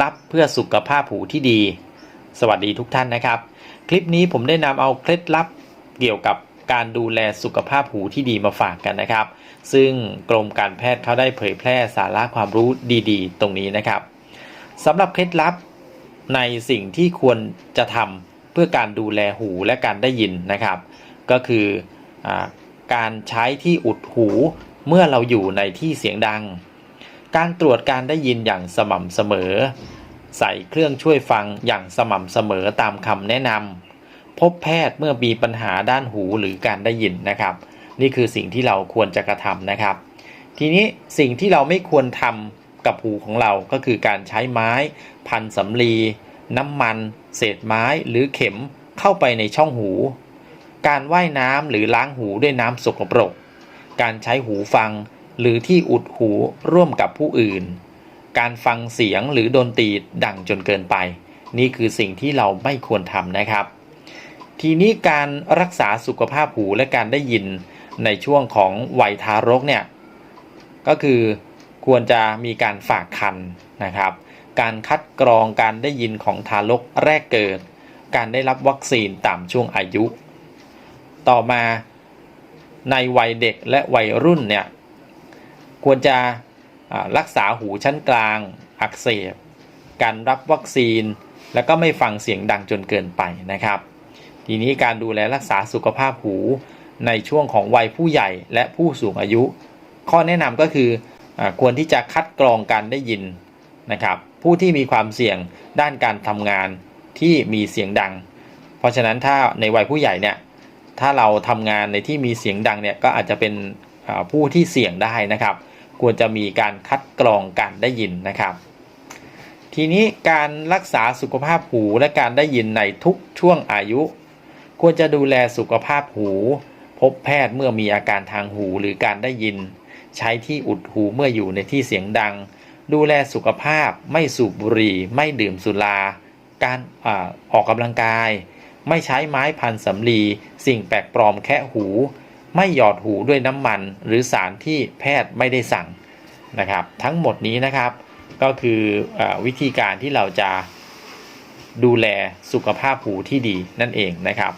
ลับเพื่อสุขภาพหูที่ดี สวัสดีทุกท่านนะครับ คลิปนี้ผมได้นำเอาเคล็ดลับเกี่ยวกับการดูแลสุขภาพหูที่ดีมาฝากกันนะครับ ซึ่งกรมการแพทย์เขาได้เผยแพร่สาระความรู้ดีๆ ตรงนี้นะครับสำหรับเคล็ดลับในสิ่งที่ควรจะทำเพื่อการดูแลหูและการได้ยินนะครับ ก็คืออการใช้ที่อุดหูเมื่อเราอยู่ในที่เสียงดัง การตรวจการได้ยินอย่างสม่ำเสมอ ใส่เครื่องช่วยฟังอย่างสม่ำเสมอตามคำแนะนำพบแพทย์เมื่อมีปัญหาด้านหูหรือการได้ยินนะครับ นี่คือสิ่งที่เราควรจะกระทำนะครับ ทีนี้สิ่งที่เราไม่ควรทำกับหูของเราก็คือการใช้ไม้ พันสำลีน้ำมัน เศษไม้หรือเข็มเข้าไปในช่องหู การว่ายน้ำหรือล้างหูด้วยน้ำสกปรก การใช้หูฟัง หรือที่อุดหูร่วมกับผู้อื่น การฟังเสียงหรือดนตรีดังจนเกินไป นี่คือสิ่งที่เราไม่ควรทำนะครับ ทีนี้การรักษาสุขภาพหูและการได้ยินในช่วงของวัยทารกเนี่ยก็คือควรจะมีการฝากคันนะครับ การคัดกรองการได้ยินของทารกแรกเกิด การได้รับวัคซีนตามช่วงอายุ ต่อมาในวัยเด็กและวัยรุ่นเนี่ย ควรจะรักษาหูชั้นกลาง อักเสบ การรับวัคซีน แล้วก็ไม่ฟังเสียงดังจนเกินไปนะครับ ทีนี้การดูแลรักษาสุขภาพหูในช่วงของวัยผู้ใหญ่และผู้สูงอายุ ข้อแนะนำก็คืออควรที่จะคัดกรองการได้ยินนะครับ ผู้ที่มีความเสี่ยงด้านการทำงานที่มีเสียงดัง เพราะฉะนั้นถ้าในวัยผู้ใหญ่เนี่ยถ้าเราทำงานในที่มีเสียงดังเนี่ยก็อาจจะเป็นผู้ที่เสี่ยงได้นะครับ ควรจะมีการคัดกรองการได้ยินนะครับ ทีนี้การรักษาสุขภาพหูและการได้ยินในทุกช่วงอายุ ควรจะดูแลสุขภาพหู พบแพทย์เมื่อมีอาการทางหูหรือการได้ยิน ใช้ที่อุดหูเมื่ออยู่ในที่เสียงดัง ดูแลสุขภาพไม่สูบบุหรี่ ไม่ดื่มสุรา การอออกกำลังกาย ไม่ใช้ไม้พันสำลี สิ่งแปลกปลอมแคะหู ไม่หยอดหูด้วยน้ำมัน หรือสารที่แพทย์ไม่ได้สั่งนะครับ ทั้งหมดนี้นะครับ ก็คืออวิธีการที่เราจะดูแลสุขภาพหูที่ดีนั่นเองนะครับ